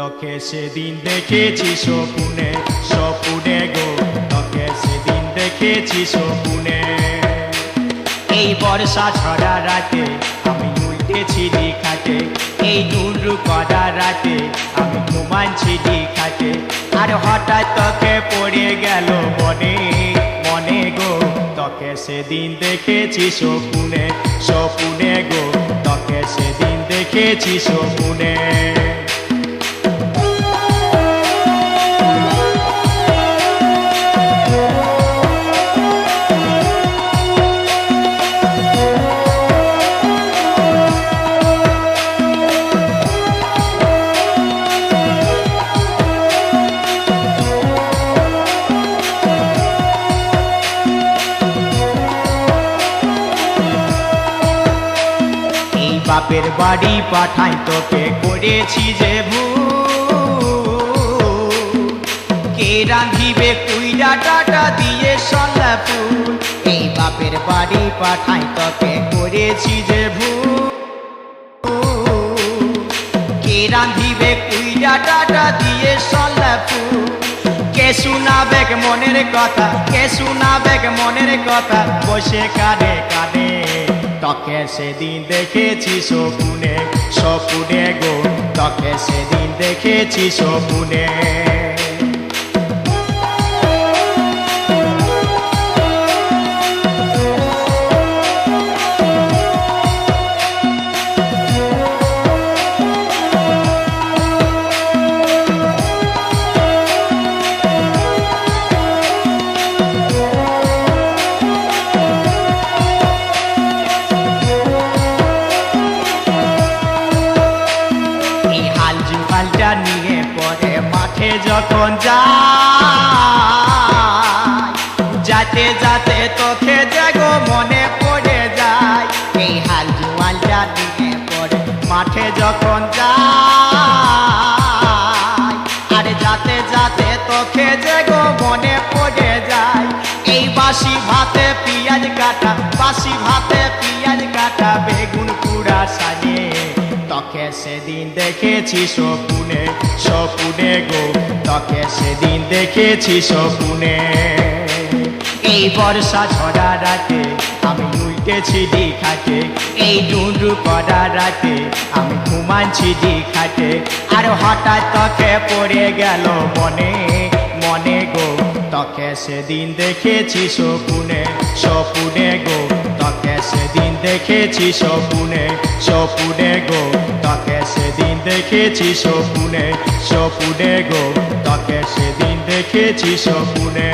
তোকে সেদিন দেখেছি স্বপ্নে স্বপ্নে গো, তোকে সেদিন দেখেছি স্বপ্নে। এই বর্ষা ছড়া রাতে আমি উল্টেছি খাটে এই ডুন্ডু করা রাতে আমি ঘুমাচ্ছি খাটে আর হঠাৎ তোকে পড়ে গেল মনে মনে গো, তোকে সেদিন দেখেছি স্বপ্নে স্বপ্নে গো, তোকে সেদিন দেখেছি স্বপ্নে। বাপের বাড়ি পাঠাই তোকে করেছি যে ভুল। কে রাঁধিবে কুইরা ডাটা দিয়ে সন্ধ্যা এই বাপের বাড়ি পাঠাই তোকে করেছি যে ভুল। কে রাঁধিবে কুইরা ডাটা দিয়ে সন্ধ্যা ফুল? কে শোনাবে মনের কথা? কে শোনাবে মনের কথা? বসে কাঁদে কাঁদে। তোকে সেদিন দেখেছি সপুনে সপুনে গো তকে সেদিন দেখেছি সপুনে যখন যায়, যাতে যাতে তোকে দেখো মনে পড়ে যায়। এই হাল জুহালটা নিয়ে পরে মাঠে যখন যায়, আরে যাতে যাতে তোকে দেখো মনে পড়ে যায়। এই বাসি ভাতে পিঁয়াজ কাটা, বাসি ভাতে পিঁয়াজ কাটা, বেগুন সাজে তোকে সেদিন দেখেছি সপুনে সপুনে গো, তোকে সেদিন দেখেছি সপুনে এই বর্ষা ছড়া রাতে আমি উল্টেছি খাটে এই ডুন্ডু করা রাতে আমি ঘুমাচ্ছি খাটে আর হঠাৎ তোকে পড়ে গেল মনে মনে গো, তোকে সেদিন দেখেছি সপুনে সপুনে গো, তাকে সেদিন দেখেছি সপুনে সপুনে গো, তাকে সেদিন দেখেছি সপুনে সপুনে গো, তাকে সেদিন দেখেছি সপুনে